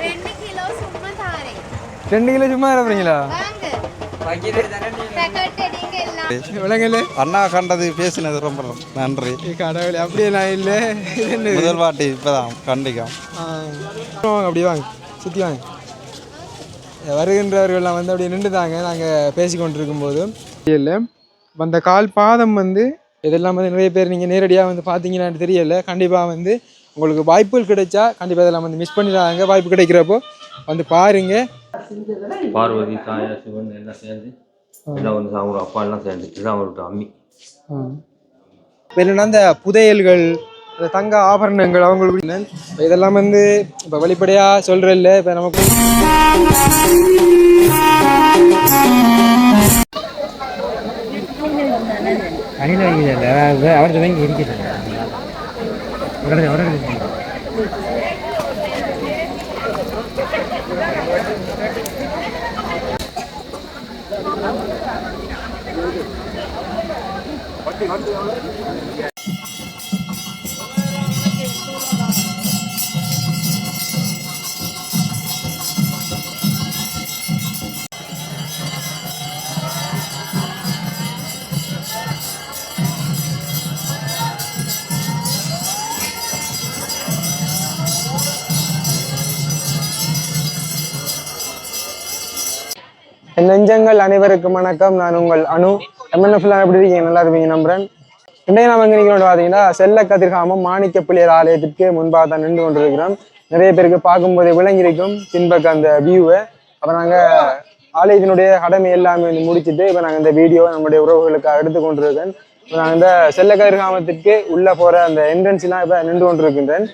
ரெண்டு கிலோ சும்மா தாரேன் ரெண்டு கிலோ சும்மா விலங்கல் அண்ணா கண்டது பேசினது ரொம்ப நன்றி கடவுளே அப்படியே நான் இல்லை? முதல் வாட்டி இப்பதான் கண்டிக்கும். வாங்க அப்படியே வாங்க சுற்றி வாங்க வருகின்றவர்கள்லாம் வந்து அப்படியே நின்றுதாங்க நாங்கள் பேசி கொண்டிருக்கும் போது இல்லை அந்த கால் பாதம் வந்து இதெல்லாம் வந்து நிறைய பேர் நீங்கள் நேரடியாக வந்து பார்த்தீங்கன்னான்னு தெரியல கண்டிப்பாக வந்து உங்களுக்கு வாய்ப்புகள் கிடைச்சா கண்டிப்பாக இதெல்லாம் வந்து மிஸ் பண்ணிடாங்க வாய்ப்பு கிடைக்கிறப்போ வந்து பாருங்க. பார்வதி தாயா சிவன் எல்லாம் சேர்ந்து எல்லாம் வந்து அவங்க அப்பா எல்லாம் சேர்ந்து இதுதான் அவரோட அம்மி. என்னன்னா அந்த புதையல்கள் இந்த தங்க ஆபரணங்கள் அவங்களுக்கு இதெல்லாம் வந்து இப்போ வெளிப்படையாக சொல்கிறல்ல இப்போ நமக்கு அணில வைக்கிறதில்ல அவர்கிட்ட வாங்கி இருக்கிறது உடனே உடனே என் நெஞ்சங்கள் அனைவருக்கும் வணக்கம். நான் உங்கள் அனு. எம்என்எஃப்லாம் எப்படி இருக்கீங்க? நல்லா இருப்பீங்க நம்புறேன். இன்றைய நாம் எங்கே நிற்கிறோம் பார்த்தீங்கன்னா செல்ல கதிர்காமம் மாணிக்க பிள்ளையர் ஆலயத்திற்கு முன்பாக தான் நின்று கொண்டிருக்கிறோம். நிறைய பேருக்கு பார்க்கும்போது விளங்கியிருக்கும். பின்பக்க அந்த வியூவை அப்போ நாங்கள் ஆலயத்தினுடைய கடமை எல்லாமே வந்து முடிச்சுட்டு இப்போ நாங்கள் இந்த வீடியோ நம்முடைய உறவுகளுக்கு எடுத்து கொண்டிருக்கேன் இப்போ நான் இந்த செல்ல கதிர்காமத்திற்கு உள்ளே போகிற அந்த என்ட்ரன்ஸ்லாம் இப்போ நின்று கொண்டிருக்கின்றேன்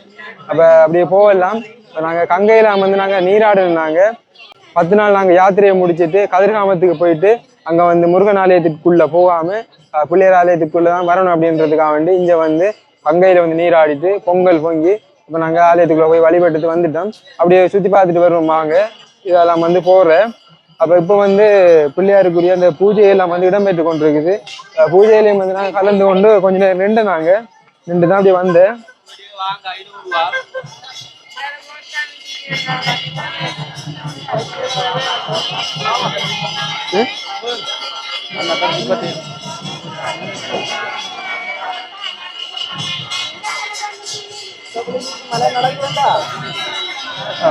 அப்போ அப்படியே போகலாம். இப்போ நாங்கள் கங்கையில் வந்து நாங்கள் நீராடினாங்க பத்து நாள் நாங்கள் யாத்திரையை முடிச்சிட்டு கதிர்காமத்துக்கு போயிட்டு அங்கே வந்து முருகன் ஆலயத்துக்குள்ளே போகாமல் பிள்ளையர் ஆலயத்துக்குள்ளே தான் வரணும் அப்படின்றதுக்காக வேண்டி இங்கே வந்து கங்கையில் வந்து நீராடிட்டு பொங்கல் பொங்கி இப்போ நாங்கள் ஆலயத்துக்குள்ளே போய் வழிபட்டுட்டு வந்துட்டோம். அப்படியே சுற்றி பார்த்துட்டு வருவோம் வாங்க. இதெல்லாம் வந்து போகிறேன் அப்போ இப்போ வந்து பிள்ளையாருக்குரிய அந்த பூஜையெல்லாம் வந்து இடம்பெற்று கொண்டிருக்குது. பூஜையிலையும் வந்து நாங்கள் கலந்து கொண்டு கொஞ்ச நேரம் நின்று நாங்கள் நின்று தான் அப்படியே வந்தேன்.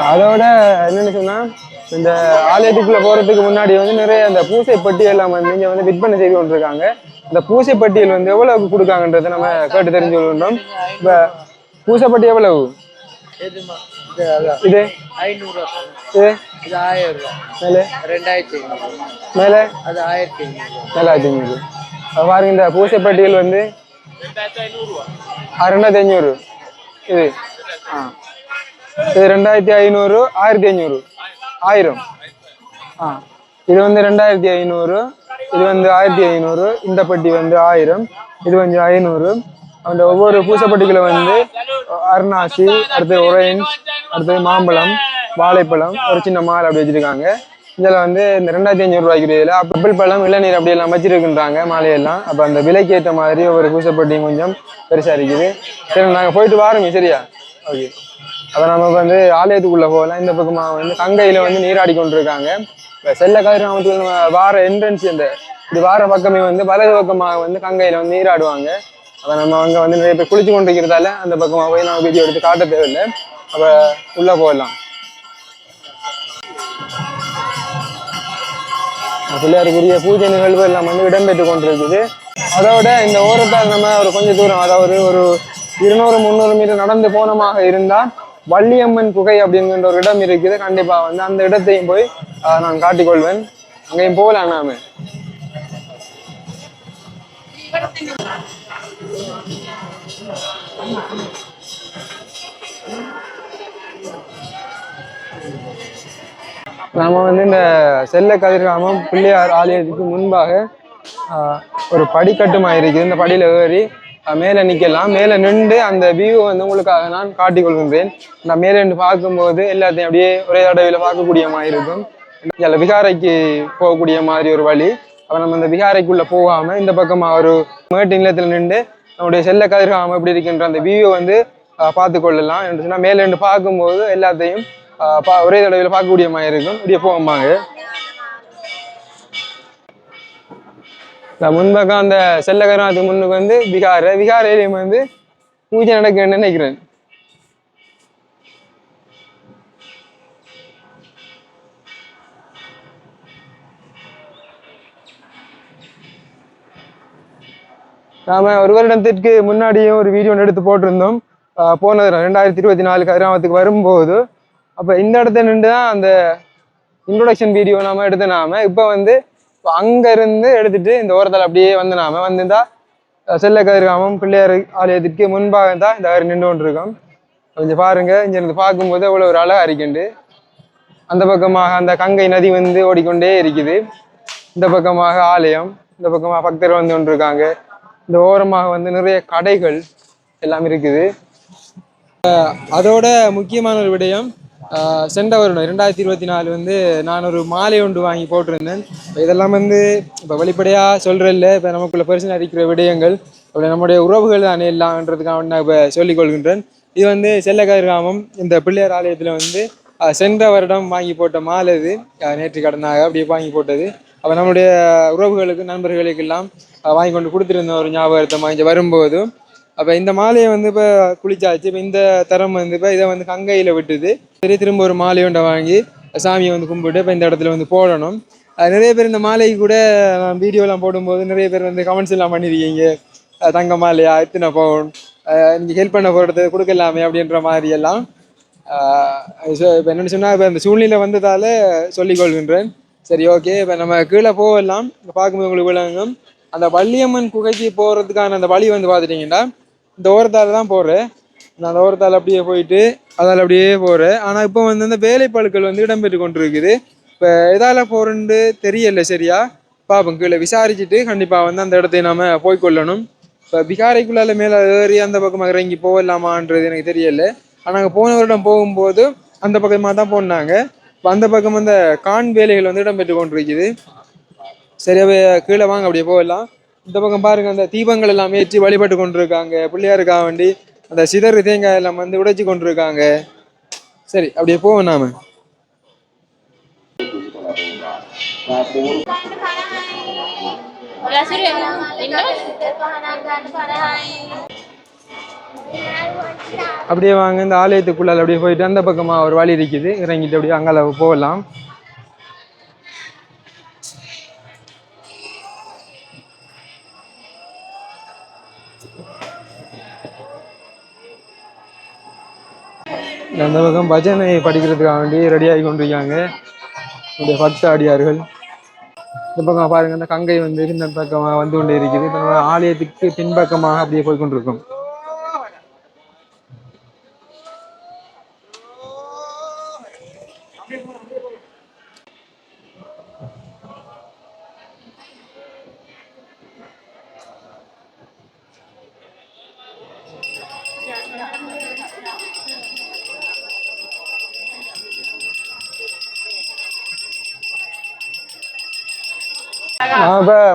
அதோட என்னன்னு சொன்னா இந்த ஆலயத்துக்குள்ள போறதுக்கு முன்னாடி வந்து நிறைய அந்த பூசை பட்டியல் வந்து வந்து விற்பனை செய்து கொண்டிருக்காங்க. இந்த பூசை பட்டியல் வந்து எவ்வளவு கொடுக்காங்கன்றதை நம்ம கேட்டு தெரிஞ்சு கொள்கின்றோம். இப்ப பூசை பட்டி எவ்வளவு? இது இது? இது? ஆயிரம் ரூபா. மேலே? ரெண்டாயிரத்தி ஐநூறு. மேலே? அது ஆயிரத்தி ஐநூறு. மேலாயிரத்தி ஐநூறு. அப்ப பாருங்க இந்த பூசை பட்டியல் வந்து ரெண்டாயிரத்தி ஐநூறு. இது? ஆ. இது ரெண்டாயிரத்தி ஐநூறு ஆயிரத்தி ஐநூறு. ஆயிரம். ஆ. இது வந்து ரெண்டாயிரத்தி ஐநூறு. இது வந்து ஆயிரத்தி ஐநூறு. இந்த பட்டி வந்து ஆயிரம். இது வந்து ஐநூறு. அந்த ஒவ்வொரு பூசப்பட்டிகளை வந்து அருணாசி அடுத்து ஒரேஞ்ச் அடுத்தது மாம்பழம் வாழைப்பழம் ஒரு சின்ன மாலை அப்படி வச்சிருக்காங்க. இதில் வந்து இந்த ரெண்டாயிரத்தி ஐநூறு ரூபாய்க்கு இதில் அப்பிள் பழம் இளநீர் அப்படி எல்லாம் வச்சிருக்கின்றாங்க மாலையெல்லாம். அப்போ அந்த விலைக்கு ஏற்ற மாதிரி ஒவ்வொரு பூசப்பட்டியும் கொஞ்சம் பெருசாக இருக்குது. சரி நாங்கள் போயிட்டு வாரோங்க சரியா? ஓகே. அப்போ நம்ம வந்து ஆலயத்துக்குள்ளே போகலாம். இந்த பக்கமாக வந்து கங்கையில் வந்து நீராடி கொண்டிருக்காங்க. இப்போ செல்ல கதிராமத்துக்கு நம்ம வார என்ட்ரன்ஸ் இந்த இது வார பக்கமே வந்து வலது பக்கமாக வந்து கங்கையில் வந்து நீராடுவாங்க. அப்போ நம்ம அங்கே வந்து நிறைய பேர் குளிச்சு கொண்டிருக்கிறதால அந்த பக்கமாக போய் நம்ம வீடியோ எடுத்து காட்ட தேவையில்லை. அப்போ உள்ளே போயிடலாம். பிள்ளையாருக்குரிய பூஜை நிகழ்வு எல்லாம் வந்து இடம்பெற்று கொண்டிருக்குது. அதோட இந்த ஓரத்தால் நம்ம ஒரு கொஞ்சம் தூரம் அதாவது ஒரு இருநூறு முந்நூறு மீட்டர் நடந்து போனமாக இருந்தால் வள்ளியம்மன் குகை அப்படிங்கிற ஒரு இடம் இருக்குது. கண்டிப்பாக வந்து அந்த இடத்தையும் போய் நான் காட்டிக்கொள்வேன். அங்கேயும் போகலாம் நாம. நாம் வந்து இந்த செல்ல கதிர்காமம் பிள்ளையார் ஆலயத்துக்கு முன்பாக ஒரு படிக்கட்டுமா இருக்குது இந்த படியில் ஏறி மேலே நிற்கலாம். மேலே நின்று அந்த வியூ வந்து உங்களுக்காக நான் காட்டிக் கொள்கின்றேன். நான் மேலே நின்று பார்க்கும்போது எல்லாத்தையும் அப்படியே ஒரே தடவையில் பார்க்கக்கூடிய மாதிரி இருக்கும் இதில் விகாரைக்கு போகக்கூடிய மாதிரி ஒரு வழி. அப்போ நம்ம இந்த விகாரைக்குள்ளே போகாமல் இந்த பக்கமாக ஒரு மேட்டு நிலத்தில் நின்று நம்முடைய செல்ல கதிர்காமம் எப்படி இருக்கின்ற அந்த வியூவை வந்து பார்த்து கொள்ளலாம் என்று சொன்னால் மேலே பார்க்கும்போது எல்லாத்தையும் பா- ஒரே தடவையில் பார்க்கக்கூடிய மாதிரி இருக்கும். இப்படியே போவாங்க இந்த முன்பக்கம் அந்த செல்லகரத்துக்கு முன்னுக்கு வந்து விகார விகாரையிலையும் வந்து பூஜை நடக்குன்னு நினைக்கிறேன். நாம ஒரு வருடத்திற்கு முன்னாடியும் ஒரு வீடியோ ஒன்று எடுத்து போட்டிருந்தோம். போனது ரெண்டாயிரத்தி இருபத்தி நாலு கதிராமத்துக்கு வரும்போது. அப்போ இந்த இடத்துல நின்று தான் அந்த இன்ட்ரொடக்ஷன் வீடியோ நாம எடுத்த நாம. இப்போ வந்து அங்கேருந்து இருந்து எடுத்துட்டு இந்த ஓரத்தில் அப்படியே வந்து நாம. வந்திருந்தா செல்ல கதிர்காமம் பிள்ளையார் ஆலயத்திற்கு முன்பாக தான் இந்த மாதிரி நின்று கொண்டிருக்கோம். கொஞ்சம் பாருங்க இங்க இருந்து பார்க்கும்போது அவ்வளோ ஒரு அழகா இருக்குண்டு அந்த பக்கமாக அந்த கங்கை நதி வந்து ஓடிக்கொண்டே இருக்குது. இந்த பக்கமாக ஆலயம் இந்த பக்கமாக பக்தர்கள் வந்து கொண்டிருக்காங்க. இந்த ஓரமாக வந்து நிறைய கடைகள் எல்லாம் இருக்குது. அதோட முக்கியமான ஒரு விடயம் சென்ற வருடம் ரெண்டாயிரத்தி இருபத்தி நாலு வந்து நான் ஒரு மாலை ஒன்று வாங்கி போட்டிருந்தேன். இதெல்லாம் வந்து இப்போ வெளிப்படையாக சொல்கிறதில்ல இப்போ நமக்குள்ள பரிசு இருக்கிற விடயங்கள் அப்படி நம்முடைய உறவுகள் தானே எல்லாம்ன்றதுக்காக நான் இப்போ சொல்லிக் கொள்கின்றேன். இது வந்து செல்லக்கதிர்காமம் இந்த பிள்ளையார் ஆலயத்தில் வந்து சென்ற வருடம் வாங்கி போட்ட மாலை இது நேற்று கடனாக அப்படியே வாங்கி போட்டது. அப்போ நம்முடைய உறவுகளுக்கு நண்பர்களுக்கெல்லாம் எல்லாம் வாங்கி கொண்டு கொடுத்துருந்த ஒரு ஞாபகத்தை இங்கே வரும்போது அப்போ இந்த மாலையை வந்து இப்போ குளிச்சாச்சு. இப்போ இந்த தரம் வந்து இப்போ இதை வந்து கங்கையில் விட்டுது. சரி திரும்ப ஒரு மாலை ஒன்றை வாங்கி சாமியை வந்து கும்பிட்டு இப்போ இந்த இடத்துல வந்து போடணும். நிறைய பேர் இந்த மாலைக்கு கூட நான் வீடியோலாம் போடும்போது நிறைய பேர் வந்து கமெண்ட்ஸ் எல்லாம் பண்ணியிருக்கீங்க தங்க மாலையா எத்தனை பவுன் நீங்கள் ஹெல்ப் பண்ண போகிறது கொடுக்கலாமே அப்படின்ற மாதிரி எல்லாம் இப்போ என்னென்னு சொன்னால் இப்போ இந்த சூழ்நிலை வந்ததால் சொல்லிக் கொள்கின்றேன் சரி ஓகே இப்போ நம்ம கீழே போகலாம். இங்கே பார்க்கும்போது உங்களுக்கு விளங்கும் அந்த வள்ளியம்மன் குகைக்கு போகிறதுக்கான அந்த வழி வந்து பார்த்துட்டிங்கன்னா இந்த ஓரத்தால் தான் போகிறேன் நான் அந்த ஓரத்தால் அப்படியே போயிட்டு அதால் அப்படியே போகிறேன் ஆனால் இப்போ வந்து அந்த வேலைப்பழுக்கள் வந்து இடம்பெற்று கொண்டு இருக்குது இப்போ எதால் போகிறேன்னு தெரியல சரியா? பார்ப்போம் கீழே விசாரிச்சுட்டு கண்டிப்பாக வந்து அந்த இடத்தை நம்ம போய்க்கொள்ளணும். இப்போ பிகாரைக்குள்ளால மேலே ஏறி அந்த பக்கமாக இறங்கி போகலாமான்றது எனக்கு தெரியல. ஆனால் நாங்கள் போன வருடம் போகும்போது அந்த பக்கமாக தான் போனாங்க. இப்போ அந்த பக்கம் இந்த கான் வேலைகள் வந்து இடம்பெற்று கொண்டிருக்குது சரி கீழே வாங்க அப்படியே போகலாம் இந்த பக்கம் பாருங்க அந்த தீபங்கள் எல்லாம் ஏற்றி வழிபட்டு கொண்டிருக்காங்க பிள்ளையாருக்காக வேண்டி அந்த சிதறு தேங்காய் எல்லாம் வந்து உடைச்சு கொண்டிருக்காங்க சரி அப்படியே போவோம் நாம அப்படியே வாங்க இந்த ஆலயத்துக்குள்ளால் அப்படியே போயிட்டு அந்த பக்கமா ஒரு வழி இருக்குது. இறங்கிட்டு அப்படியே அங்கால போகலாம். அந்த பக்கம் பஜனை படிக்கிறதுக்காக வேண்டி ரெடி கொண்டிருக்காங்க. இந்த பக்த அடியார்கள். இந்த பக்கம் பாருங்க இந்த கங்கை வந்து இந்த பக்கமாக வந்து கொண்டே இருக்குது. ஆலயத்துக்கு பின்பக்கமாக அப்படியே போய் கொண்டிருக்கோம்.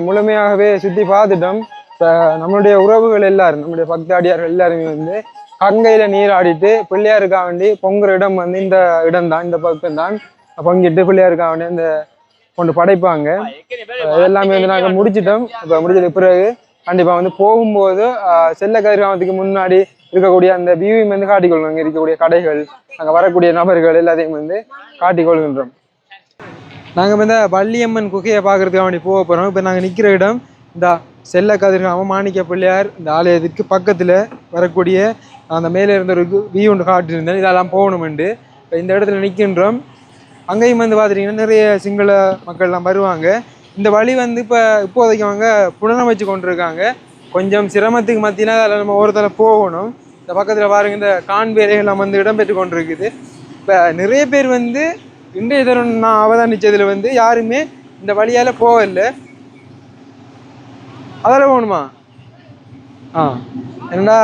முழுமையாகவே சுற்றி பார்த்துட்டோம். இப்போ நம்மளுடைய உறவுகள் எல்லாரும் நம்முடைய பக்தாடியார்கள் எல்லாருமே வந்து கங்கையில் நீராடிட்டு பிள்ளையாருக்காக வேண்டி பொங்குற இடம் வந்து இந்த இடம் தான் இந்த பக்கம் தான் பொங்கிட்டு பிள்ளையாருக்காக வேண்டி இந்த கொண்டு படைப்பாங்க. எல்லாமே வந்து நாங்கள் முடிச்சிட்டோம். இப்போ முடிச்சதுக்கு பிறகு கண்டிப்பாக வந்து போகும்போது செல்ல கதிர்காமத்துக்கு முன்னாடி இருக்கக்கூடிய அந்த வியூவையும் வந்து காட்டிக்கொள்கிறோம் அங்கே இருக்கக்கூடிய கடைகள் அங்கே வரக்கூடிய நபர்கள் எல்லாத்தையும் வந்து காட்டிக்கொள்கின்றோம். நாங்கள் இந்த வள்ளியம்மன் குகையை பார்க்குறதுக்கு வேண்டி போக போகிறோம் இப்போ நாங்கள் நிற்கிற இடம் இந்த செல்ல கதிர்காமம் மாணிக்க பிள்ளையார் இந்த ஆலயத்துக்கு பக்கத்தில் வரக்கூடிய அந்த மேலே இருந்த ஒரு வியூ ஒன்று காட்டியிருந்தேன். இதெல்லாம் போகணுமெண்டு. இப்போ இந்த இடத்துல நிற்கின்றோம் அங்கேயும் வந்து பார்த்துட்டிங்கன்னா நிறைய சிங்கள மக்கள்லாம் வருவாங்க. இந்த வழி வந்து இப்போ இப்போதைக்கு அவங்க புனரமைச்சு கொண்டிருக்காங்க. கொஞ்சம் சிரமத்துக்கு மத்தியில் அதில் நம்ம ஒருத்தர போகணும். இந்த பக்கத்தில் பாருங்க இந்த கான்வேலைகள்லாம் வந்து இடம்பெற்று கொண்டிருக்குது. இப்போ நிறைய பேர் வந்து இன்றைய தரம் நான் அவதானிச்சதுல வந்து யாருமே இந்த வழியால போகல அதில் போகணுமா? ஆ என்னடா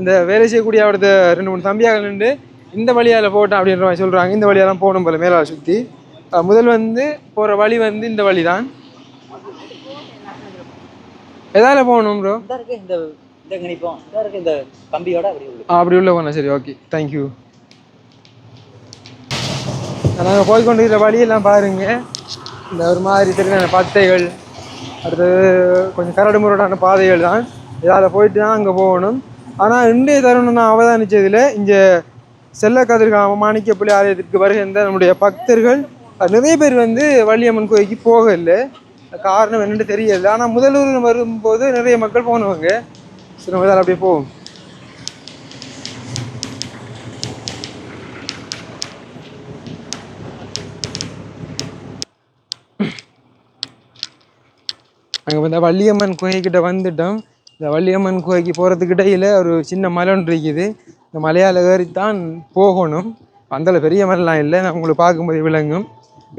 இந்த வேலை செய்யக்கூடிய அவரது ரெண்டு மூணு தம்பியாக நின்று இந்த வழியால போட்டேன் அப்படின்ற மாதிரி சொல்றாங்க. இந்த வழியெல்லாம் போகணும் போல மேலே சுற்றி முதல் வந்து போகிற வழி வந்து இந்த வழி தான் எதால போகணும் ப்ரோ இந்த கணிப்போம் கம்பியோட அப்படி உள்ள. போனா சரி ஓகே தேங்க்யூ நாங்கள் போய்க்கொண்டு இருக்கிற வழியெல்லாம் பாருங்க. இந்த ஒரு மாதிரி தெரிஞ்ச பத்தைகள் அடுத்தது கொஞ்சம் கரடு முரடான பாதைகள் தான். இதால் போயிட்டு தான் அங்கே போகணும். ஆனால் இன்றைய தருணம் நான் அவதானித்ததில் இங்கே செல்ல கதிர்காம மாணிக்கப்புள்ளி ஆலயத்திற்கு வருகின்ற நம்முடைய பக்தர்கள் நிறைய பேர் வந்து வள்ளியம்மன் கோயிலுக்கு போகலை. காரணம் என்னென்னு தெரியல. ஆனால் முதலூர் வரும்போது நிறைய மக்கள் போனவங்க. சரி நம்ம அப்படியே போவோம். அங்கே வந்து வள்ளியம்மன் குகைக்கிட்ட வந்துட்டோம். இந்த வள்ளியம்மன் குகைக்கு போகிறதுக்கு இடையில் ஒரு சின்ன மலை ஒன்று இருக்குது. இந்த மலையால் ஏறித்தான் போகணும். அந்தளவு பெரிய மலைலாம் இல்லை. நான் உங்களுக்கு பார்க்கும்போது விளங்கும்.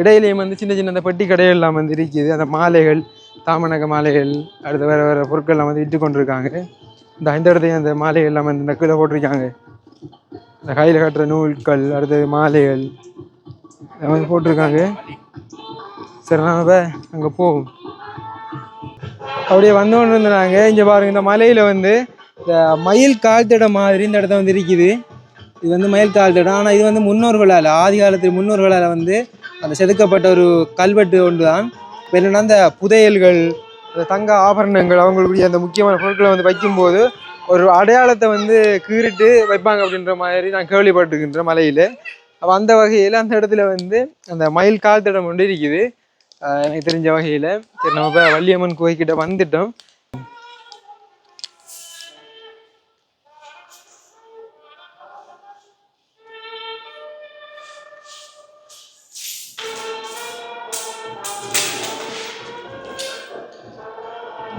இடையிலையும் வந்து சின்ன சின்ன அந்த பெட்டி கடைகள்லாம் வந்து இருக்குது. அந்த மாலைகள் தாமனக மாலைகள் அடுத்து வேறு வேறு பொருட்கள்லாம் வந்து விட்டு கொண்டிருக்காங்க. இந்த இந்த இடத்தையும் அந்த மாலைகள்லாம் வந்து இந்த கீழே போட்டிருக்காங்க. இந்த கையில் கட்டுற நூல்கள் அடுத்தது மாலைகள் வந்து போட்டிருக்காங்க. சரி நாம அங்கே போவோம். அப்படியே வந்தோன்னு இருந்தாங்க இங்கே பாருங்க இந்த மலையில் வந்து இந்த மயில் கால் தடம் மாதிரி இந்த இடத்த வந்து இருக்குது. இது வந்து மயில் கால் தடம் ஆனால் இது வந்து முன்னோர்களால் ஆதி காலத்தில் முன்னோர்களால் வந்து அந்த செதுக்கப்பட்ட ஒரு கல்வெட்டு ஒன்று தான் இப்ப அந்த புதையல்கள் அந்த தங்க ஆபரணங்கள் அவங்களுடைய அந்த முக்கியமான பொருட்களை வந்து வைக்கும்போது ஒரு அடையாளத்தை வந்து கீறிட்டு வைப்பாங்க அப்படின்ற மாதிரி நான் கேள்விப்பட்டிருக்கின்ற மலையில். அப்போ அந்த வகையில் அந்த இடத்துல வந்து அந்த மயில் கால் தடம் ஒன்று இருக்குது. எனக்கு தெரிஞ்ச வகையில். சரி நம்ம இப்போ வள்ளியம்மன் கோயில்கிட்ட வந்துட்டோம்.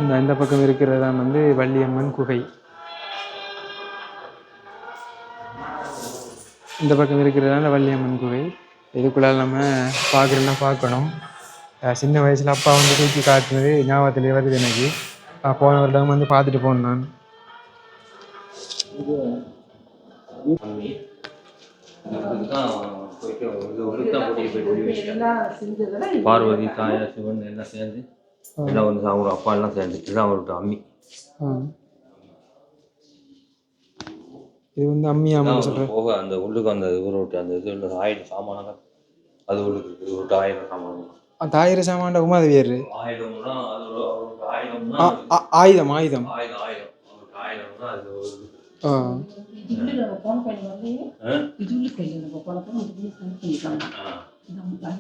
இந்த இந்த பக்கம் இருக்கிறதான் வந்து வள்ளியம்மன் குகை. இந்த பக்கம் இருக்கிறதா இந்த வள்ளியம்மன் குகை. இதுக்குள்ளால் நம்ம பார்க்குறோன்னா பார்க்கணும். சின்ன வயசில் அப்பா வந்து தூக்கி காட்டுனது ஞாபகத்திலே வருது எனக்கு. போன வருடம் வந்து பார்த்துட்டு போனேன் நான். பார்வதி தாயா சிவன் எல்லாம் சேர்ந்து எல்லாம் வந்து அவங்க அப்பா எல்லாம் சேர்ந்து இதுதான் அவரோட அம்மி. இது வந்து இதான் சொல்கிறேன் போக அந்த உள்ளுக்கு அந்த இவரோட அந்த இது ஆயிரம் சாமானங்கள் அது உள்ளுக்கு இவரோட ஆயிரம் சாமானங்கள் தாயிர சாமான்ட உமாதேவியர் ஆயுதம் ஆயுதம்.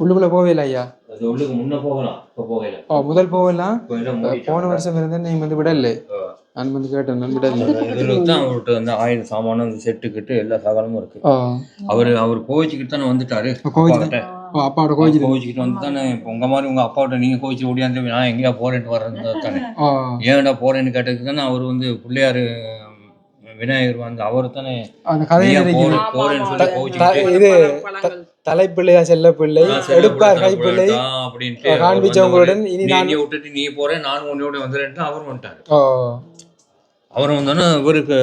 உள்ளுக்குள்ளே போவே இல்லை ஐயா? அது உள்ளுக்கு முன்ன போகலாம் இப்போ போகல. ஓ முதல் போகலாம். போன வருஷம் இருந்தேன் நீ வந்து விடல. நான் வந்து கேட்டேன் நான் தான் அவர்கிட்ட வந்து ஆயிரம் சாமானும் அந்த செட்டுக்கிட்டு எல்லா சகலமும் இருக்கு. அவர் அவர் கோவிச்சுக்கிட்டு தானே வந்துட்டாரு. கோவிச்சு அப்பாகிட்ட. ஓ அப்பாவோட கோயில் கோவிச்சுக்கிட்டு வந்து தானே இப்போ உங்க மாதிரி உங்க அப்பாவிட்ட நீங்க கோவிச்சு ஓடியாந்து நான் எங்கேயா போறேன்ட்டு வர்றது தானே. ஏன்டா போறேன்னு கேட்டதுக்கு தானே அவர் வந்து பிள்ளையாரு விநாயகர் வந்து அவர் தானே கோவிச்சுக்கிட்டு. இது தலைப்பிள்ளையா செல்ல பிள்ளை நான் எடுப்பார் பிள்ளை, கைப்பிள்ளை? அப்படின்ட்டு காண்பிச்சவங்களுடன் இனி நீ நான் விட்டுட்டு நீ போறேன் நானும் உன்னோட வந்துடுறேன்ட்டு அவரும் வந்துட்டாரு. அவர் வந்தோன்னே இவருக்கு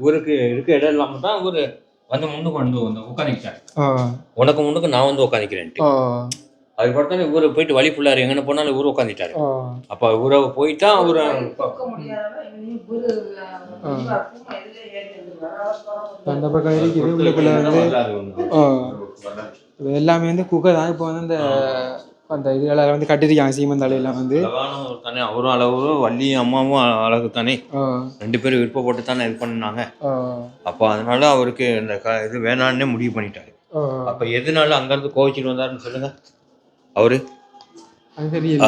இவருக்கு இருக்க இடம் இல்லாம தான் இவரு வந்து முன்னுக்கு வந்து வந்து உட்காந்துக்கிட்டாரு உனக்கு முன்னுக்கு நான் வந்து உட்காந்துக்கிறேன்ட்டு ஓ அதுக்கு பார்த்தா இவரு போயிட்டு வழி ஃபுல்லாரு எங்கன போனாலும் இவரு உட்காந்துட்டாரு அப்ப இவரை போயிட்டா அவரு அந்த பக்கம் இருக்குது. உள்ளுக்குள்ள வந்து ஓ இது எல்லாமே வந்து குகை தான். இப்போ வந்து அந்த அந்த இதுகளால் வந்து கட்டிருக்காங்க சீமந்தாலையெல்லாம் வந்து. தானே அவரும் அழகு வள்ளியும் அம்மாவும் அழகு தானே. ரெண்டு பேரும் விருப்பப்பட்டு தானே இது பண்ணாங்க அப்போ அதனால அவருக்கு இந்த க இது வேணான்னே முடிவு பண்ணிட்டாரு. அப்ப எதனால அங்கிருந்து கோவிச்சிட்டு வந்தாருன்னு சொல்லுங்க. அவரு?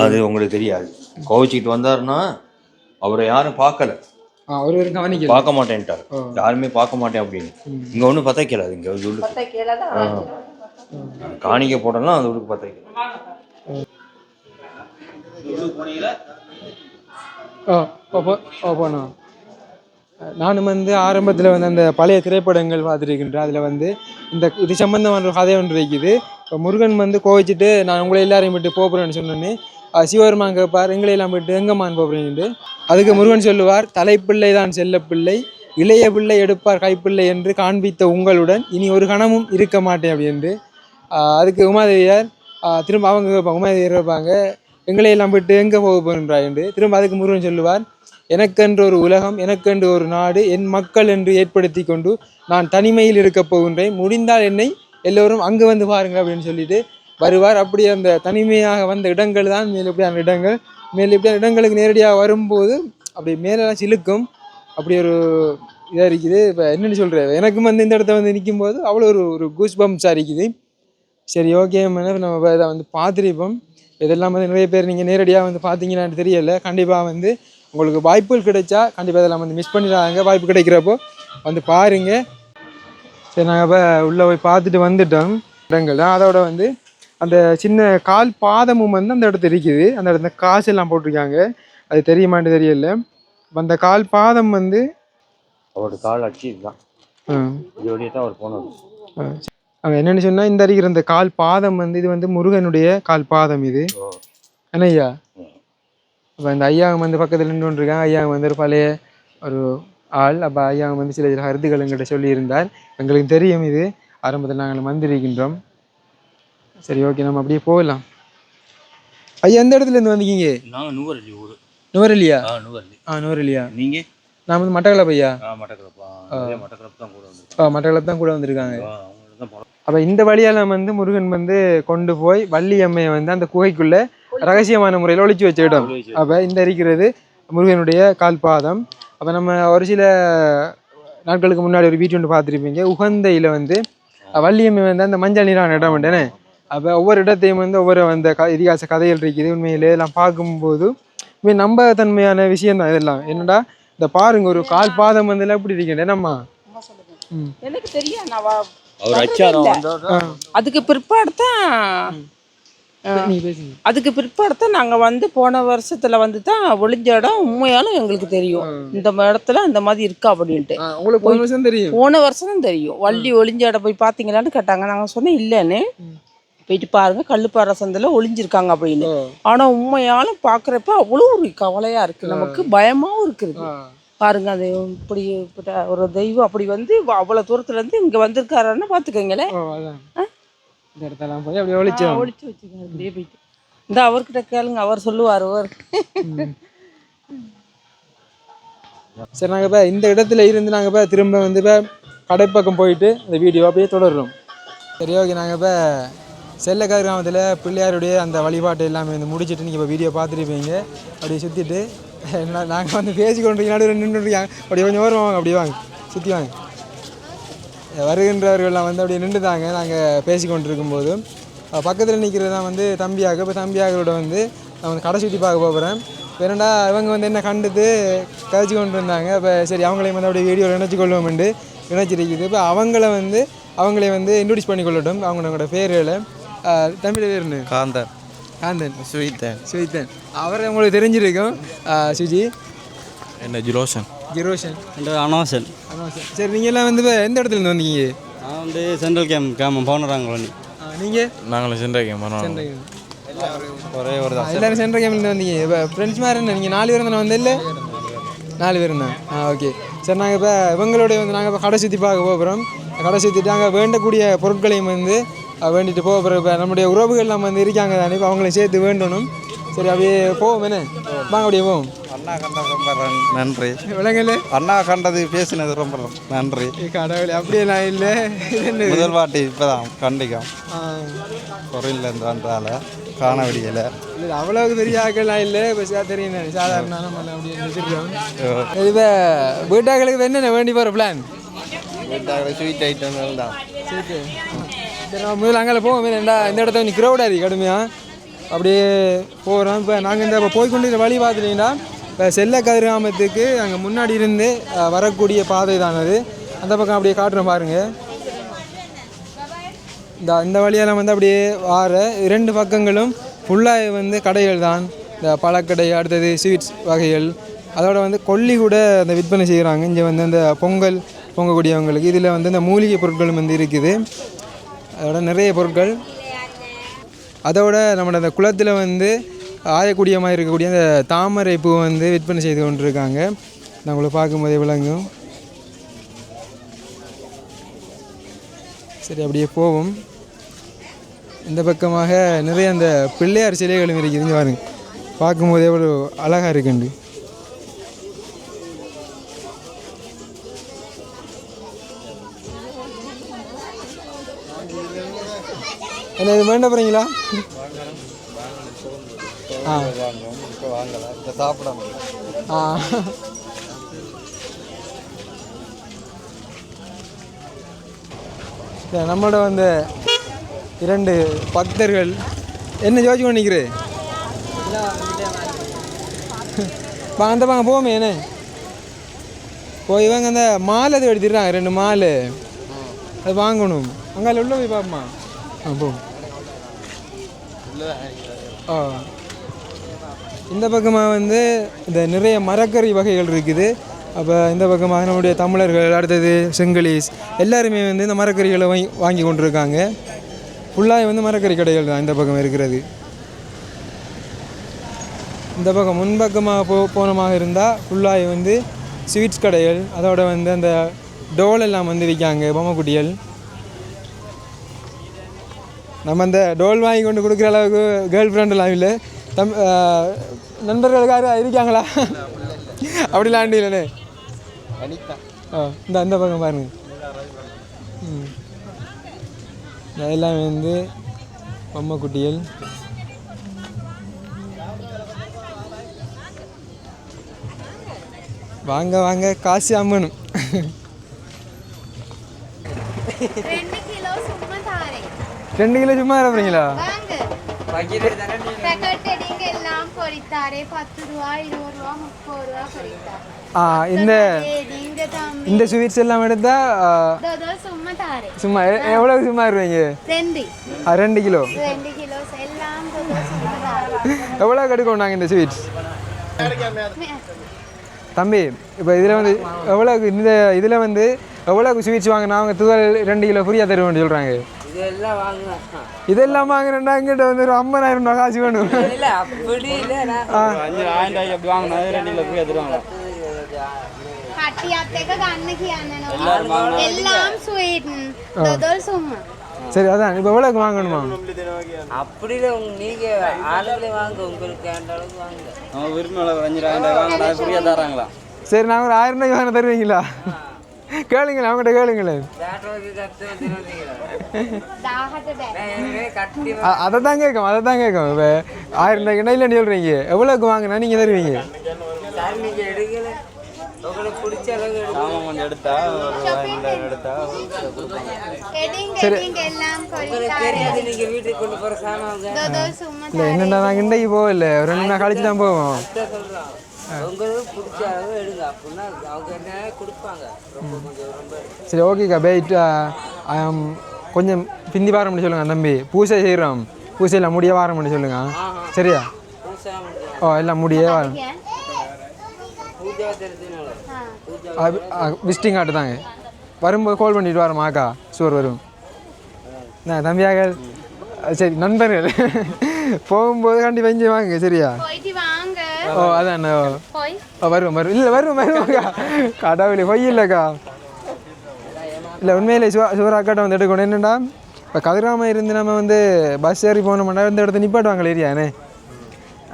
அது உங்களுக்கு தெரியாது. கோவிச்சிட்டு வந்தாருன்னா அவரை யாரும் பார்க்கல. பார்க்க மாட்டேன்ட்டாரு. யாருமே பார்க்க மாட்டேன் அப்படின்னு. இங்க ஒன்றும் பத்தைக்கல அது இங்க காணிக்க போடலாம் அது உள்ளுக்கு பத்தைக்கல ஓ ஓ போ ஓ போனோம். நானும் வந்து ஆரம்பத்தில் வந்து அந்த பழைய திரைப்படங்கள் பார்த்துருக்கின்றேன் அதில் வந்து இந்த இது சம்பந்தமான ஒரு கதை ஒன்று இருக்குது. இப்போ முருகன் வந்து கோவிச்சிட்டு நான் உங்களை எல்லாரையும் விட்டு போகிறேன்னு சொன்னோன்னே அஹ் சிவபெருமான் கேட்பார் எங்களை எல்லாம் போயிட்டு எங்கம்மான் போகிறேன்ட்டு அதுக்கு முருகன் சொல்லுவார் தலைப்பிள்ளை தான் செல்ல பிள்ளை இளைய பிள்ளை எடுப்பார் கைப்பிள்ளை என்று காண்பித்த உங்களுடன் இனி ஒரு கணமும் இருக்க மாட்டேன் அப்படின்ட்டு அதுக்கு உமாதேவியார் திரும்ப அவங்க கேட்பாங்க இருப்பாங்க எங்களை எல்லாம் போயிட்டு எங்கே போக போகின்றாய் என்று திரும்ப அதுக்கு முருகன் சொல்லுவார் எனக்கென்று ஒரு உலகம் எனக்கென்று ஒரு நாடு என் மக்கள் என்று ஏற்படுத்தி கொண்டு நான் தனிமையில் இருக்கப் போகின்றேன். முடிந்தால் என்னை எல்லோரும் அங்கே வந்து பாருங்கள் அப்படின்னு சொல்லிட்டு வருவார். அப்படி அந்த தனிமையாக வந்த இடங்கள் தான் மேலப்படியான இடங்கள். மேலப்படியான இடங்களுக்கு நேரடியாக வரும்போது அப்படி மேலெல்லாம் சிலுக்கும். அப்படி ஒரு இதாக இருக்குது. இப்போ என்னென்னு சொல்கிறது எனக்கும் வந்து இந்த இடத்த வந்து நிற்கும்போது அவ்வளோ ஒரு ஒரு கூஸ் பம்ப்ஸாக இருக்குது. சரி ஓகே மேடம் நம்ம இதை வந்து பார்த்துருப்போம். இதெல்லாம் வந்து நிறைய பேர் நீங்கள் நேரடியாக வந்து பார்த்தீங்கன்னான்னு தெரியல. கண்டிப்பாக வந்து உங்களுக்கு வாய்ப்புகள் கிடைச்சா கண்டிப்பாக இதெல்லாம் வந்து மிஸ் பண்ணிடாங்க வாய்ப்பு கிடைக்கிறப்போ வந்து பாருங்க. சரி நாங்கள் இப்போ உள்ளே போய் பார்த்துட்டு வந்துட்டோம். இடங்கள். தான் அதோட வந்து அந்த சின்ன கால் பாதமும் வந்து அந்த இடத்துல இருக்குது. அந்த இடத்துல காசு எல்லாம் போட்டிருக்காங்க. அது தெரியுமான்னு தெரியல. அந்த கால் பாதம் வந்து அவரோட கால் அடிச்சு இதுதான். ம், இது வழியே தான் அவர் போனது அங்கே என்னென்னு சொன்னால் இந்த அடிக்கிற இந்த கால் பாதம் வந்து இது வந்து முருகனுடைய கால் பாதம் இது. என்ன ஐயா. அப்போ இந்த ஐயாவும் வந்து பக்கத்தில் நின்று கொண்டிருக்காங்க ஐயாவும் வந்து ஒரு பழைய ஒரு ஆள். அப்போ ஐயாவும் வந்து சில சில கருத்துக்கள் எங்கிட்ட சொல்லியிருந்தார். எங்களுக்கு தெரியும் இது. ஆரம்பத்தில் நாங்கள் வந்திருக்கின்றோம். சரி ஓகே நம்ம அப்படியே போகலாம். ஐயா எந்த இடத்துல இருந்து வந்தீங்க நாங்கள் நுவரலி ஊர். நுவரெலியா ஆ நுவரலி ஆ நுவரெலியா நீங்கள் நான் வந்து மட்டக்களப்பு ஐயா. ஆ மட்டக்களப்பா. நிறைய மட்டக்களப்பு தான் கூட வந்து ஆ மட்டக்களப்பு தான் கூட வந்திருக்காங்க. அப்ப இந்த வழியால வந்து முருகன் வந்து கொண்டு போய் வள்ளி அம்மையை வந்து அந்த குகைக்குள்ள ரகசியமான முறையில் ஒளிச்சு வச்ச இடம் அப்ப இந்த இருக்கிறது முருகனுடைய கால்பாதம். அப்ப நம்ம ஒரு சில நாட்களுக்கு முன்னாடி ஒரு வீட்டு ஒன்று பார்த்துருப்பீங்க. உகந்தையில வந்து வள்ளியம்மை வந்து அந்த மஞ்சள் நீரான இடம் உண்டுனே அப்போ ஒவ்வொரு இடத்தையும் வந்து ஒவ்வொரு அந்த க இதிகாச கதைகள் இருக்குது. உண்மையிலே எல்லாம் பார்க்கும்போது உண்மை நம்பத்தன்மையான விஷயம் தான் இதெல்லாம். என்னடா? இந்த பாருங்க ஒரு கால் பாதம் வந்து எல்லாம் எப்படி இருக்கேன் என்னம்மா? எனக்கு தெரியும் அவர் அச்சாரம் அதுக்கு பிற்பாடு தான் நீங்க பேசுங்க அதுக்கு பிற்பாடு தான் நாங்கள் வந்து போன வருஷத்துல வந்து தான் ஒளிஞ்ச இடம் உண்மையாலும் எங்களுக்கு தெரியும். இந்த இடத்துல இந்த மாதிரி இருக்கா அப்படின்ட்டு. ஆ, உங்களுக்கு போன வருஷம் தெரியும்? போன வருஷம் தான் தெரியும். வள்ளி ஒளிஞ்ச இடம் போய் பார்த்தீங்களான்னு கேட்டாங்க. நாங்கள் சொன்னோம் இல்லைன்னு. போயிட்டு பாருங்க கல்லுப்பாறை சந்தில் ஒளிஞ்சிருக்காங்க அப்படின்னு. ஆனா உண்மையாலும் பார்க்குறப்ப அவ்வளோ ஒரு கவலையா இருக்கு. நமக்கு பயமாவும் இருக்குது. பாருங்க அது இப்படி ஒரு தெய்வம் அப்படி வந்து அவ்வளோ தூரத்துல இருந்து இங்க வந்திருக்காருன்னு பார்த்துக்கோங்களேன் இந்த இடத்தெல்லாம் போய் அப்படியே ஒழிச்சோம் ஒழிச்சு வச்சுக்காரு அப்படியே போயிட்டு. இந்த அவர்கிட்ட கேளுங்க அவர் சொல்லுவார் அவர். சரி நாங்கள் இப்போ இந்த இடத்துல இருந்து நாங்கள் இப்போ திரும்ப வந்து இப்போ கடைப்பக்கம் போயிட்டு இந்த வீடியோ அப்படியே தொடர்றோம். சரி ஓகே நாங்கள் இப்போ செல்லக்கார் கிராமத்தில் பிள்ளையாருடைய அந்த வழிபாட்டை எல்லாமே வந்து முடிச்சுட்டு நீங்கள் இப்போ வீடியோ பார்த்துருப்பீங்க அப்படியே சுற்றிட்டு என்ன நாங்கள் வந்து பேசி கொண்டு நடுவில் நின்றுருக்காங்க அப்படியே கொஞ்சம் ஓரம் வாங்க அப்படியே வாங்க. சுற்றி வாங்க. வருகின்றவர்கள்லாம் வந்து அப்படியே நின்றுதாங்க. நாங்கள் பேசி கொண்டிருக்கும்போது பக்கத்தில் நிற்கிறது தான் வந்து தம்பியாக இப்போ தம்பியாகளோட வந்து நான் வந்து கடை சுற்றி பார்க்க போகிறேன் வேறண்டா இவங்க வந்து என்ன கண்டுட்டு கழிச்சு கொண்டு இருந்தாங்க இப்போ சரி அவங்களையும் வந்து அப்படியே வீடியோவில் இணைச்சி கொள்வோம்ண்டு இணைச்சிருக்குது. இப்போ அவங்கள வந்து அவங்களே வந்து இன்ட்ரடியூஸ் பண்ணி கொள்ளட்டும். அவங்களோட பேரில் தமிழ் பேர்னு காந்தன் காந்தன். ஸ்வீத்தன் சுவித்தன் அவரை உங்களுக்கு தெரிஞ்சிருக்கும். சுஜி. என்ன ஜுலோஷன் கிரோஷன் அனோசன் அனோசன் சரி நீங்கள் எல்லாம் வந்து இப்போ எந்த இடத்துல இருந்து வந்தீங்க? நான் வந்து சென்ட்ரல் கேம்ப் கேமம் பவுனராங்க நீங்கள் நாங்களும் சென்றைக்கேன் பண்ணோம் ஒரே ஒரு தான். எல்லாரும் சென்ட்ரல் கேம்லேருந்து வந்தீங்க. இப்போ ஃப்ரெண்ட்ஸ் மாதிரி என்ன நீங்கள் நாலு பேர் தானே வந்தில்ல நாலு பேர் தான். ஆ ஓகே சரி நாங்கள் இப்போ இவங்களோட வந்து நாங்கள் இப்போ கடை சுற்றி பார்க்க போகிறோம் கடை சுற்றிட்டு அங்கே வேண்டக்கூடிய பொருட்களையும் வந்து வேண்டிட்டு போக இப்போ நம்முடைய உறவுகள் நம்ம வந்து இருக்காங்க தானே இப்போ அவங்களையும் சேர்த்து வேண்டணும். சரி அப்படியே போவோம் என்ன? வாங்க அப்படியே போவோம். அண்ணா கண்டது ரொம்ப நன்- நன்றி. விலங்கல்ல அண்ணா கண்டது பேசினது ரொம்ப நன்றி. கடவுளே அப்படியெல்லாம் இல்லை. இது என்னது? முதல் வாட்டி இப்போதான் கண்டிக்கும். ஆ, பொருள்லேருந்து வந்தால காண விடியல இல்லை அவ்வளவுக்கு பெரிய ஆக்கெல்லாம் இல்லை. இப்போ தெரியும் தானே, சாதாரண நம்ம அப்படியே வச்சுருக்கோம் இப்போ வீட்டாக்களுக்கு என்னென்ன வேண்டி போகிற பிளான் ஸ்வீட் ஐட்டங்கள் தான் சரி சரி முதல்ல அங்கே போவோம். இந்த இடத்த கொஞ்சம் க்ரௌடாக இருக்குது கடுமையாக அப்படியே போகிறோம் இப்போ நாங்கள் இந்த இப்போ போய்க்கொண்டு வழி பார்த்துட்டிங்கன்னா இப்போ செல்ல கிராமத்துக்கு அங்கே முன்னாடி இருந்து வரக்கூடிய பாதை தான் அது. அந்த பக்கம் அப்படியே காட்டுறோம் பாருங்கள் இந்த இந்த வழியெல்லாம் வந்து அப்படியே வார இரண்டு பக்கங்களும் ஃபுல்லாக வந்து கடைகள் தான். இந்த பழக்கடை அடுத்தது ஸ்வீட்ஸ் வகைகள். அதோட வந்து கொல்லி கூட அந்த விற்பனை செய்கிறாங்க இங்கே வந்து அந்த பொங்கல் பொங்கக்கூடியவங்களுக்கு. இதில் வந்து இந்த மூலிகை பொருட்களும் வந்து இருக்குது. அதோட நிறைய பொருட்கள். அதோட நம்மளோட அந்த குளத்தில் வந்து ஆயக்கூடிய மாதிரி இருக்கக்கூடிய அந்த தாமரை பூ வந்து விற்பனை செய்து கொண்டிருக்காங்க. நம்மளை பார்க்கும்போதே விளங்கும். சரி அப்படியே போவோம். இந்த பக்கமாக நிறைய அந்த பிள்ளையார் சிலைகளும் இருக்குது. பாருங்கள் பாருங்க. பார்க்கும்போதே எவ்வளோ அழகாக இருக்குண்டு. என்ன இது வேண்ட போகிறீங்களா ஆ. நம்மளோட வந்து இரண்டு பக்தர்கள். என்ன ஜோதிச்சு கொண்டு நிற்கிறே வா அந்த பாங்க போமே என்ன? போய் இவங்க அந்த மாலை அது எடுத்துடுறாங்க ரெண்டு மாலை. அது வாங்கணும். அங்கே உள்ள போய் பார்ப்போமா ஆ போ. ஆ. இந்த பக்கமாக வந்து இந்த நிறைய மரக்கறி வகைகள் இருக்குது. அப்போ இந்த பக்கமாக நம்முடைய தமிழர்கள் அடுத்தது செங்கலீஸ் எல்லாருமே வந்து இந்த மரக்கறிகளை வாங்கி வாங்கி கொண்டிருக்காங்க. ஃபுல்லாக வந்து மரக்கறி கடைகள் தான் இந்த பக்கம் இருக்கிறது. இந்த பக்கம் முன்பக்கமாக போ போனமாக இருந்தால் ஃபுல்லாக வந்து ஸ்வீட்ஸ் கடைகள் அதோட வந்து அந்த டோல் எல்லாம் வந்து விற்காங்க பொம்மைக்குட்டிகள். நம்ம இந்த டோல் வாங்கி கொண்டு கொடுக்குற அளவுக்கு கேர்ள் ஃப்ரெண்டெல்லாம் இல்லை. தம் நண்பர்களுக்காக இருக்காங்களா? அப்படிலாம் இல்லைண்ணே ஆ இந்த அந்த பக்கம் பாருங்க. ம். எல்லாமே வந்து பொம்மை குட்டிகள் வாங்க வாங்க காசு அம்மனும் ரெண்டு கிலோ சும்மா தாரேன் ரெண்டு கிலோ சும்மா இருப்பீங்களா ஆ இந்த இந்த ஸ்வீட்ஸ் எல்லாம் எடுத்தா சும்மா எவ்வளவு சும்மா இருப்பீங்க ரெண்டு. கிலோ. எவ்வளோ கெடுக்கும் நாங்கள் இந்த ஸ்வீட்ஸ் தம்பி இப்போ இதில் வந்து எவ்வளோக்கு இந்த இதில் வந்து எவ்வளோக்கு ஸ்வீட்ஸ் வாங்கினா அவங்க துகள் ரெண்டு கிலோ ஃப்ரீயாக தருவேன்னு சொல்கிறாங்க இதெல்லாம் வாங்கினா. இங்கிட்ட வந்து ஒரு ஐம்பதாயிரம் ரூபாய் காசு வேணும். சரி அதான் இப்போ எவ்வளோக்கு வாங்கணுமா? அப்படி நீங்க ஆளுகளை ஆயிரம் ரூபாய் சரி நாங்கள் ஒரு ஆயிரம் ரூபாய்க்கு வாங்க தருவீங்களா? கேளுங்களேன் அவங்ககிட்ட கேளுங்களேன். அதை தான் கேட்கும் அதை தான் கேட்கும். இப்போ ஆயிரம் ரூபாய் இடையில சொல்கிறீங்க எவ்வளோக்கு வாங்கினா நீங்கள் தருவீங்க? என்னன்னா நாங்க இன்றைக்கு போகல. ரெண்டு நாள் கழிச்சு தான் போவோம். சரி ஓகேக்கா போயிட்டு கொஞ்சம் பிந்தி வர முடியும் சொல்லுங்கள் தம்பி. பூஜை செய்கிறோம் பூஜையில் முடிய முடியும் சொல்லுங்கள் சரியா? ஓ எல்லாம் முடிய வாரம். விசிட்டிங் கார்டு தாங்க. வரும்போது கால் பண்ணிட்டு வரோம் ஆக்கா சூர் வரும். நான் தம்பியாக சரி நண்பர்கள். போகும்போது கண்டிப்பாக வாங்க சரியா? ஓ அதான் ஓ. පොයි ஓ வருவோம் வருவோம். இல்லை வருவோம் வருவாங்க கடவுளே பொய் இல்லைக்கா. இல்லை உண்மையிலே சிவா சிவராக்காட்ட வந்து எடுக்கணும். என்னென்னா இப்போ கதிராம இருந்து நம்ம வந்து பஸ் ஏறி போனோம்னா இந்த இடத்த நிப்பாட்டுவாங்களே ஏரியானே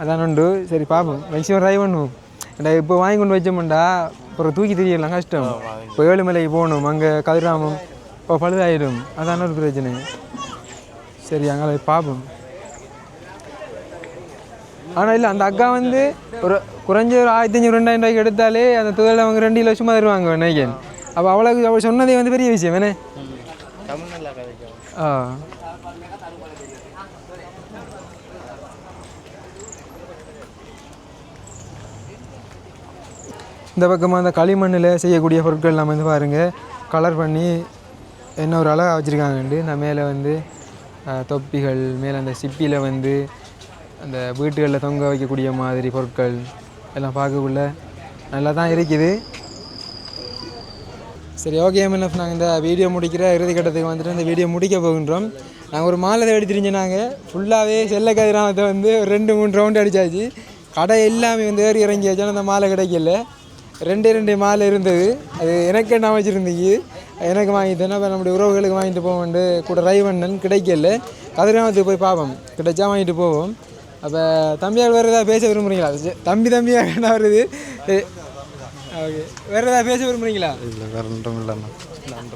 அதான் உண்டு. சரி பார்ப்போம் மேக்ஸிமம் ட்ரை பண்ணுவோம். ஏண்டா இப்போ வாங்கி கொண்டு வச்சோம்டா அப்புறம் தூக்கி தெரியலாம் கஷ்டம். இப்போ ஏழுமலைக்கு போகணும் அங்கே கதிராமம். இப்போ பழுதாயிடும். அதான ஒரு பிரச்சனை. சரி அங்கே பார்ப்போம் ஆனால் இல்லை அந்த அக்கா வந்து ஒரு குறைஞ்ச ஒரு ஆயிரத்தி அஞ்சூறு ரெண்டாயிரம் ரூபாய்க்கு எடுத்தாலே அந்த துகளில் அவங்க ரெண்டு கிலோ சும்மா தருவாங்க நினைக்கிறேன் அப்போ அவளுக்கு அவள் சொன்னதே வந்து பெரிய விஷயம் என்ன? ஆ. இந்த பக்கமாக அந்த களிமண்ணில் செய்யக்கூடிய பொருட்கள் நம்ம வந்து பாருங்கள் கலர் பண்ணி என்ன ஒரு அழகாக வச்சுருக்காங்கண்டு நான் மேலே வந்து தொப்பிகள் மேலே அந்த சிப்பியில் வந்து அந்த வீட்டுகளில் தொங்க வைக்கக்கூடிய மாதிரி பொருட்கள் எல்லாம் பார்க்கக்குள்ள நல்லா தான் இருக்குது. சரி ஓகே எம்என்எஃப் நாங்கள் இந்த வீடியோ முடிக்கிற இறுதி கட்டத்துக்கு வந்துட்டு இந்த வீடியோ முடிக்க போகின்றோம். நாங்கள் ஒரு மாலை தேடி திரிஞ்சு நாங்கள் ஃபுல்லாகவே செல்ல கதிராமத்தை வந்து ஒரு ரெண்டு மூணு ரவுண்டு அடித்தாச்சு கடை எல்லாமே வந்து ஏறி இறங்கியாச்சு. ஆனால் அந்த மாலை கிடைக்கல. ரெண்டே ரெண்டு மாலை இருந்தது. அது எனக்கு என்ன வச்சுருந்தீங்க எனக்கு வாங்கிட்டேன்னா இப்போ நம்முடைய உறவுகளுக்கு வாங்கிட்டு போவோம்ண்டு கூட ரைவண்ணன் கிடைக்கல. கதிராமத்துக்கு போய் பார்ப்போம். கிடைச்சா வாங்கிட்டு போவோம். அப்போ தம்பியால் வேறு ஏதாவது பேச விரும்புகிறீங்களா சரி, தம்பி தம்பியாக என்ன வருது. ஓகே. வேறு ஏதாவது பேச விரும்புகிறீங்களா இல்லை வேறு ஒன்றும் இல்லைண்ணா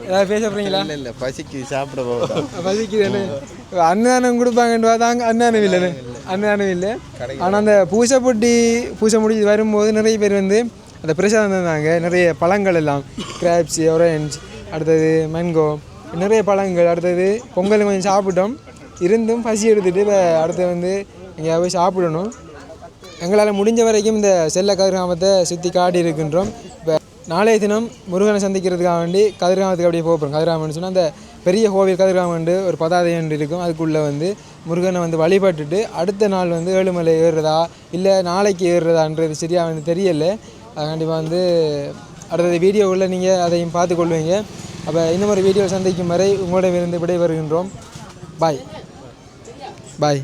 ஏதாவது பேச போறீங்களா இல்லை இல்லை பசிக்கு சாப்பிட போகலாம் பசிக்குதுன்னு அன்னதானம் கொடுப்பாங்கன்னு பார்த்தா அங்கே அன்னதானம் இல்லைன்னு அன்னதானம் இல்லை. ஆனால் அந்த பூசை பொட்டி பூசை முடிஞ்சு வரும்போது நிறைய பேர் வந்து அந்த பிரசாதம் தந்தாங்க. நிறைய பழங்கள் எல்லாம். கிராப்ஸ் ஆரஞ்ச் அடுத்தது மேங்கோ நிறைய பழங்கள் அடுத்தது பொங்கல் கொஞ்சம் சாப்பிட்டோம். இருந்தும் பசி எடுத்துட்டு இப்போ அடுத்து வந்து எங்கேயாவது போய் சாப்பிடணும். எங்களால் முடிஞ்ச வரைக்கும் இந்த செல்ல கதிர்காமத்தை சுற்றி காட்டி இருக்கின்றோம். இப்போ நாளைய தினம் முருகனை சந்திக்கிறதுக்காக வேண்டி கதிர்காமத்துக்கு அப்படியே போகிறோம் கதிர்காமன்னு சொன்னால் அந்த பெரிய கோவில் கதிர்காமண்டு ஒரு பதாதை ஒன்று இருக்கும். அதுக்குள்ளே வந்து முருகனை வந்து வழிபட்டுட்டு அடுத்த நாள் வந்து ஏழுமலை ஏறுறதா இல்லை நாளைக்கு ஏறுறதான்றது சரியாக வந்து தெரியலை. அது கண்டிப்பாக வந்து அடுத்தது வீடியோவில் நீங்கள் அதையும் பார்த்துக்கொள்வீங்க அப்போ இன்னும் ஒரு வீடியோ சந்திக்கும் வரை உங்களிடமிருந்து விடைபெறுகின்றோம். பாய் பாய்